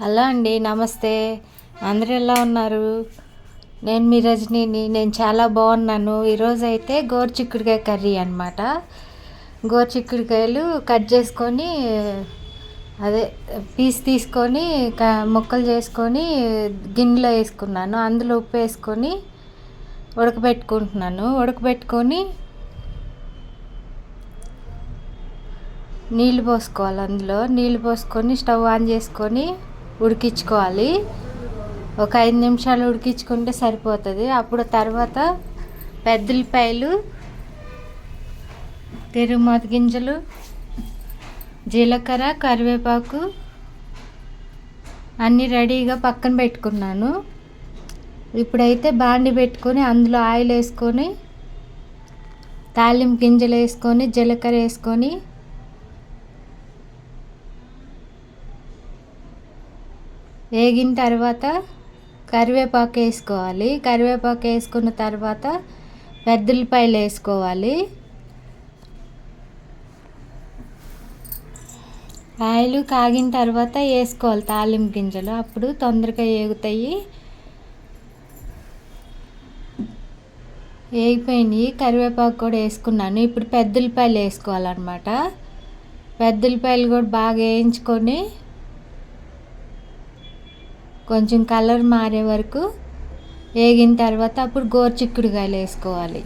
Hello అండి నమస్తే. అందరు ఎలా ఉన్నారు? నేను మీ రజనీని నేను చాలా బాగున్నాను. ఈరోజు అయితే గోరుచిక్కుడుకాయ కర్రీ అనమాట గోరుచిక్కుడుకాయలు కట్ చేసుకొని అదే పీస్ తీసుకొని క ముక్కలు చేసుకొని గిన్నెలో వేసుకున్నాను. అందులో ఉప్పు వేసుకొని ఉడకబెట్టుకుంటున్నాను. ఉడకబెట్టుకొని నీళ్ళు పోసుకోవాలి అందులో. నీళ్ళు పోసుకొని స్టవ్ ఆన్ చేసుకొని ఉడికించుకోవాలి. ఒక ఐదు నిమిషాలు ఉడికించుకుంటే సరిపోతుంది. అప్పుడు తర్వాత పెద్దలపాయలు తిరుమత గింజలు జీలకర్ర కరివేపాకు అన్నీ రెడీగా పక్కన పెట్టుకున్నాను. ఇప్పుడైతే బాండి పెట్టుకొని అందులో ఆయిల్ వేసుకొని తాలింపు గింజలు వేసుకొని జీలకర్ర వేసుకొని వేగిన తర్వాత కరివేపాకు వేసుకోవాలి. కరివేపాకు వేసుకున్న తర్వాత పెద్దలపాయలు వేసుకోవాలి. ఆయిల్ కాగిన తర్వాత వేసుకోవాలి తాలింపు గింజలు. అప్పుడు తొందరగా వేగుతాయి వేగిపోయినాయి కరివేపాకు కూడా వేసుకున్నాను. ఇప్పుడు పెద్దలపాయలు వేసుకోవాలన్నమాట. పెద్దలపాయలు కూడా బాగా వేయించుకొని కొంచెం కలర్ మారే వరకు వేగిన తర్వాత అప్పుడు గోరుచిక్కుడుకాయలు వేసుకోవాలి.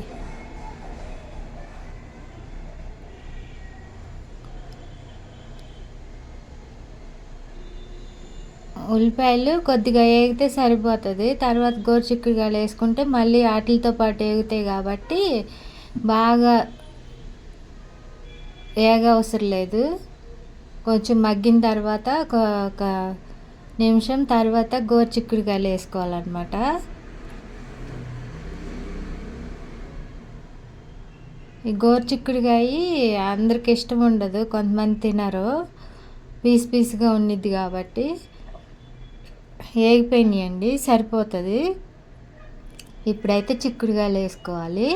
ఉల్లిపాయలు కొద్దిగా వేగితే సరిపోతుంది. తర్వాత గోరుచిక్కుడుకాయలు వేసుకుంటే మళ్ళీ వాటితో పాటు వేగుతాయి కాబట్టి బాగా వేగ అవసరం లేదు. కొంచెం మగ్గిన తర్వాత ఒక నిమిషం తర్వాత గోరుచిక్కుడుకాయలు వేసుకోవాలన్నమాట. ఈ గోరుచిక్కుడుకాయ అందరికి ఇష్టం ఉండదు కొంతమంది తినరు. పీస్ పీస్గా ఉండిద్ది కాబట్టి వేగిపోయినాయండి సరిపోతుంది. ఇప్పుడైతే చిక్కుడుకాయలు వేసుకోవాలి.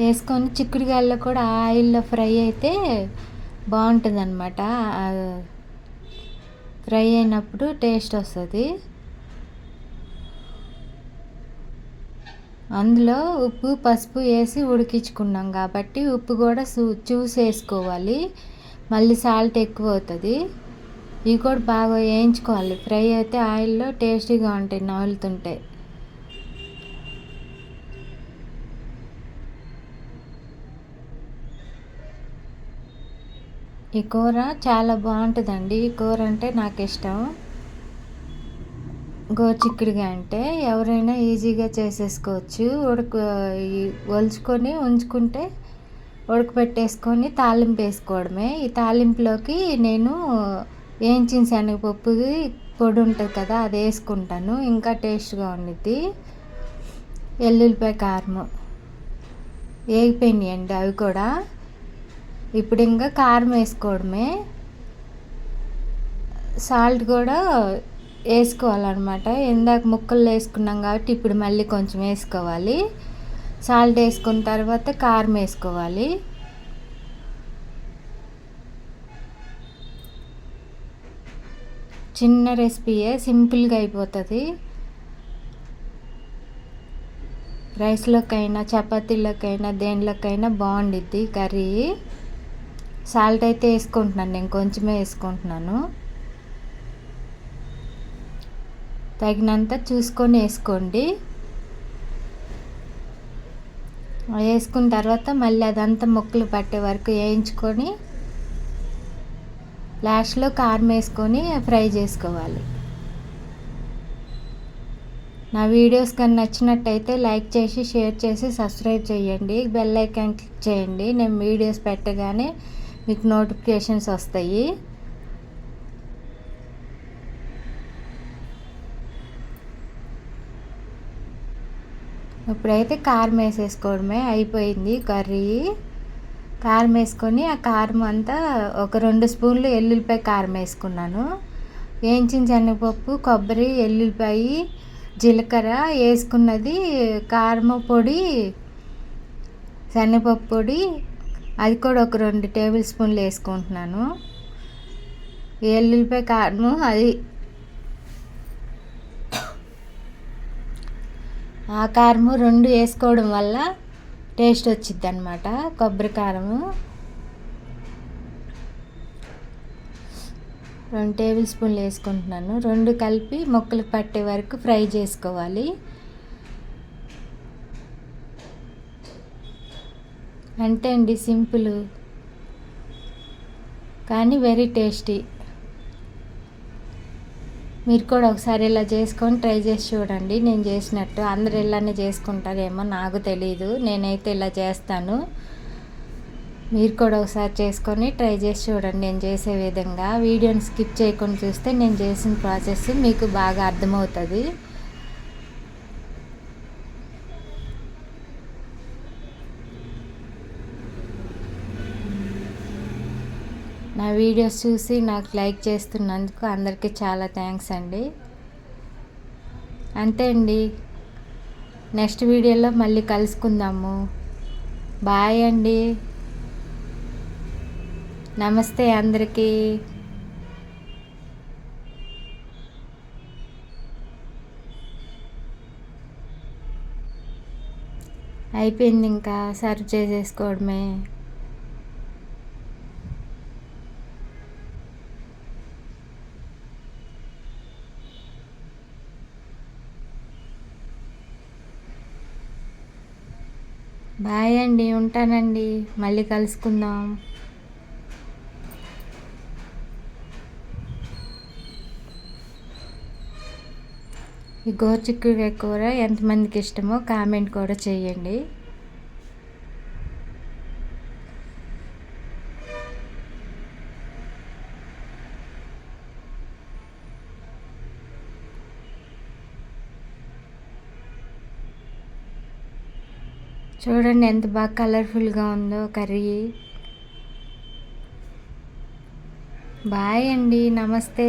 వేసుకొని చిక్కుడుకాయల్లో కూడా ఆయిల్లో ఫ్రై అయితే బాగుంటుంది అనమాట ఫ్రై అయినప్పుడు టేస్ట్ వస్తుంది. అందులో ఉప్పు పసుపు వేసి ఉడికించుకున్నాం కాబట్టి ఉప్పు కూడా చూసి వేసుకోవాలి. మళ్ళీ సాల్ట్ ఎక్కువ అవుతుంది. ఇవి కూడా బాగా వేయించుకోవాలి. ఫ్రై అయితే ఆయిల్లో టేస్టీగా ఉంటాయి నవలుతుంటాయి ఈ కూర చాలా బాగుంటుందండి. ఈ కూర అంటే నాకు ఇష్టం. గోచిక్కుడుగా అంటే ఎవరైనా ఈజీగా చేసేసుకోవచ్చు. ఉడక ఒలుచుకొని ఉంచుకుంటే ఉడకబెట్టేసుకొని తాలింపు వేసుకోవడమే. ఈ తాలింపులోకి నేను వేయించిన శనగపప్పు పొడి ఉంటుంది కదా అది వేసుకుంటాను. ఇంకా టేస్ట్గా ఉండిద్ది. ఎల్లుల్లిపాయ కారము. వేగిపోయినాయండి అవి కూడా. ఇప్పుడు ఇంకా కారం వేసుకోవడమే. సాల్ట్ కూడా వేసుకోవాలన్నమాట. ఇందాక ముక్కలు వేసుకున్నాం కాబట్టి ఇప్పుడు మళ్ళీ కొంచెం వేసుకోవాలి. సాల్ట్ వేసుకున్న తర్వాత కారం వేసుకోవాలి. చిన్న రెసిపీయే సింపుల్గా అయిపోతుంది. రైస్లోకైనా చపాతీలోకైనా దేనిలోకైనా బాగుండిద్ది కర్రీ. సాల్ట్ అయితే వేసుకుంటున్నాను నేను కొంచెమే వేసుకుంటున్నాను. తగినంత చూసుకొని వేసుకోండి. వేసుకున్న తర్వాత మళ్ళీ అదంతా మొక్కలు పట్టే వరకు వేయించుకొని లాస్ట్లో కారం వేసుకొని ఫ్రై చేసుకోవాలి. నా వీడియోస్ కానీ నచ్చినట్టయితే లైక్ చేసి షేర్ చేసి సబ్స్క్రైబ్ చేయండి. బెల్ ఐకాన్ క్లిక్ చేయండి. నేను వీడియోస్ పెట్టగానే మీకు నోటిఫికేషన్స్ వస్తాయి. ఇప్పుడైతే కారం వేసేసుకోవడమే అయిపోయింది కర్రీ. కారం వేసుకొని ఆ కారం అంతా ఒక రెండు స్పూన్లు ఎల్లుల్లిపాయ కారం వేసుకున్నాను. వేయించిన శనగపప్పు కొబ్బరి ఎల్లుల్లిపాయ జీలకర్ర వేసుకున్నది కారం పొడి శనగపప్పు పొడి అది కూడా ఒక రెండు టేబుల్ స్పూన్లు వేసుకుంటున్నాను. ఎల్లుల్లిపాయ కారము అది ఆ కారము రెండు వేసుకోవడం వల్ల టేస్ట్ వచ్చింది అనమాట కొబ్బరి కారము రెండు టేబుల్ స్పూన్లు వేసుకుంటున్నాను. రెండు కలిపి మొక్కలు పట్టే వరకు ఫ్రై చేసుకోవాలి. అంతే అండి సింపుల్. కానీ వెరీ టేస్టీ మీరు కూడా ఒకసారి ఇలా చేసుకొని ట్రై చేసి చూడండి. నేను చేసినట్టు అందరు ఇలానే చేసుకుంటారేమో నాకు తెలీదు. నేనైతే ఇలా చేస్తాను. మీరు కూడా ఒకసారి చేసుకొని ట్రై చేసి చూడండి. నేను చేసే విధంగా. వీడియోని స్కిప్ చేయకుండా చూస్తే నేను చేసిన ప్రాసెస్ మీకు బాగా అర్థమవుతుంది. నా వీడియోస్ చూసి నాకు లైక్ చేస్తున్నందుకు అందరికీ చాలా థ్యాంక్స్ అండి. అంతే అండి. నెక్స్ట్ వీడియోలో మళ్ళీ కలుసుకుందాము. బాయ్ అండి. నమస్తే అందరికీ. అయిపోయింది ఇంకా సర్వ్ చేసేసుకోవడమే. బాయ్ అండి ఉంటానండి. మళ్ళీ కలుసుకుందాం. ఈ గోరుచిక్కుడుకాయ కూర ఎంతమందికి ఇష్టమో కామెంట్ కూడా చేయండి. చూడండి ఎంత బాగా కలర్ఫుల్గా ఉందో కర్రీ. బాయ్ అండి నమస్తే.